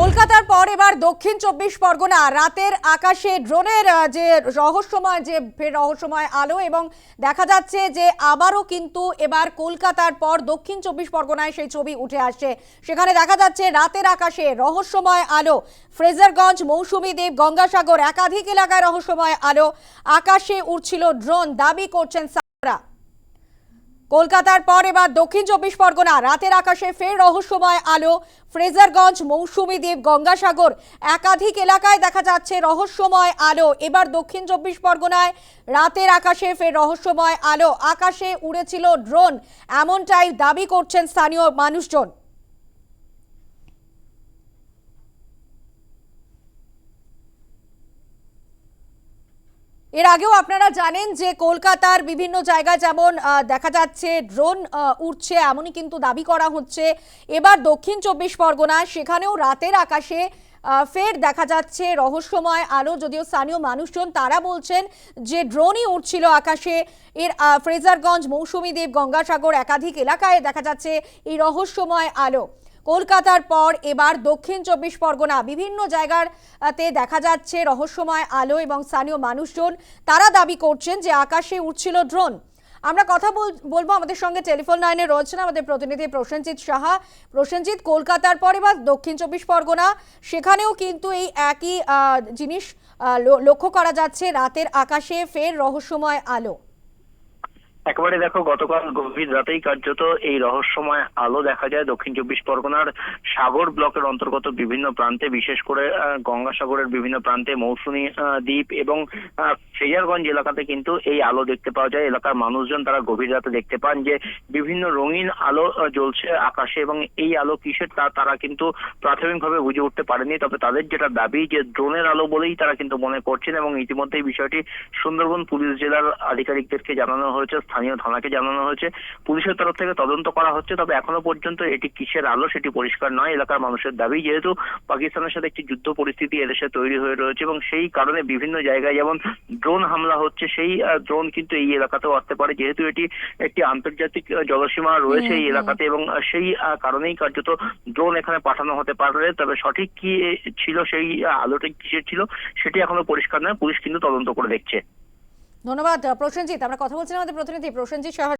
কলকাতার পর এবার দক্ষিণ চব্বিশ পরগনা। রাতের আকাশে ড্রোনের যে রহস্যময়, যে ফের রহস্যময় আলো এবং দেখা যাচ্ছে যে আবারও কিন্তু এবার কলকাতার পর দক্ষিণ চব্বিশ পরগনায় সেই ছবি উঠে আসছে। সেখানে দেখা যাচ্ছে রাতের আকাশে রহস্যময় আলো। ফ্রেজারগঞ্জ, মৌসুমী দ্বীপ, গঙ্গাসাগর, একাধিক এলাকায় রহস্যময় আলো। আকাশে উঠছিল ড্রোন, দাবি করছেন কলকাতার পর এবার দক্ষিণ চব্বিশ পরগনা। রাতের আকাশে ফের রহস্যময় আলো। ফ্রেজারগঞ্জ, মৌসুমী দ্বীপ, গঙ্গাসাগর একাধিক এলাকায় দেখা যাচ্ছে রহস্যময় আলো। এবার দক্ষিণ চব্বিশ পরগনায় রাতের আকাশে ফের রহস্যময় আলো। আকাশে উড়েছিল ড্রোন। এমনটাই দাবি করছেন স্থানীয় মানুষজন। এর আগেও আপনারা জানেন যে কলকাতার বিভিন্ন জায়গায় যেমন দেখা যাচ্ছে ড্রোন উঠছে এমনই কিন্তু দাবি করা হচ্ছে। এবার দক্ষিণ চব্বিশ পরগনায় সেখানেও রাতের আকাশে ফের দেখা যাচ্ছে রহস্যময় আলো, যদিও স্থানীয় মানুষজন তারা বলছেন যে ড্রোনই উঠছিল আকাশে। এর ফ্রেজারগঞ্জ মৌসুমী দ্বীপ গঙ্গাসাগর একাধিক এলাকায় দেখা যাচ্ছে এই রহস্যময় আলো। কলকাতার পর এবার দক্ষিণ চব্বিশ পরগনা, বিভিন্ন জায়গাতে দেখা যাচ্ছে রহস্যময় আলো এবং স্থানীয় মানুষজন, তারা দাবি করছেন যে আকাশে উঠছিল ড্রোন। আমরা কথা বল- বলব আমাদের সঙ্গে টেলিফোন লাইনে রয়েছেন আমাদের প্রতিনিধি প্রসেনজিৎ সাহা। প্রসেনজিৎ, কলকাতার পর এবার দক্ষিণ চব্বিশ পরগনা, সেখানেও কিন্তু এই একই জিনিস লক্ষ্য করা যাচ্ছে, রাতের আকাশে ফের রহস্যময় আলো। একেবারে দেখো গতকাল গভীর রাতেই কার্যত এই রহস্যময় আলো দেখা যায় দক্ষিণ চব্বিশ পরগনার সাগর ব্লকের অন্তর্গত বিভিন্ন প্রান্তে বিশেষ করে গঙ্গাসাগরের বিভিন্ন প্রান্তে মৌসুমী দ্বীপ এবং আহ, ফ্রেজারগঞ্জ এলাকাতে কিন্তু এই আলো দেখতে পাওয়া যায়। এলাকার মানুষজন তারা গভীর রাতে দেখতে পান যে বিভিন্ন রঙিন আলো জ্বলছে আকাশে এবং এই আলো কিসের তা তারা কিন্তু প্রাথমিকভাবে বুঝে উঠতে পারেনি তবে তাদের যেটা দাবি যে ড্রোনের আলো বলেই তারা কিন্তু মনে করছেন এবং ইতিমধ্যে এই বিষয়টি সুন্দরবন পুলিশ জেলার আধিকারিকদেরকে জানানো হয়েছে। স্থানীয় থানাকে জানানো হয়েছে। পুলিশের তরফ থেকে তদন্ত করা হচ্ছে তবে এখনও পর্যন্ত এটি কিসের আলো সেটি পরিষ্কার নয়। এলাকার মানুষের দাবি যেহেতু পাকিস্তানের সাথে একটি যুদ্ধ পরিস্থিতি এদেশে তৈরি হয়ে রয়েছে এবং সেই কারণে বিভিন্ন জায়গায় যেমন ড্রোন হামলা হচ্ছে সেই ড্রোন কিন্তু এই এলাকাতেও আসতে পারে। যেহেতু এটি একটি আন্তর্জাতিক জলসীমা রয়েছে এই এলাকাতে এবং সেই কারণেই কার্যত ড্রোন এখানে পাঠানো হতে পারে। তবে সঠিক কি ছিল সেই আলোটা কিসের ছিল সেটি এখনও পরিষ্কার নয়। পুলিশ কিন্তু তদন্ত করে দেখছে। ধন্যবাদ প্রসেনজিৎ। আমরা কথা বলছিলাম আমাদের প্রতিনিধি প্রসেনজিৎ সাহা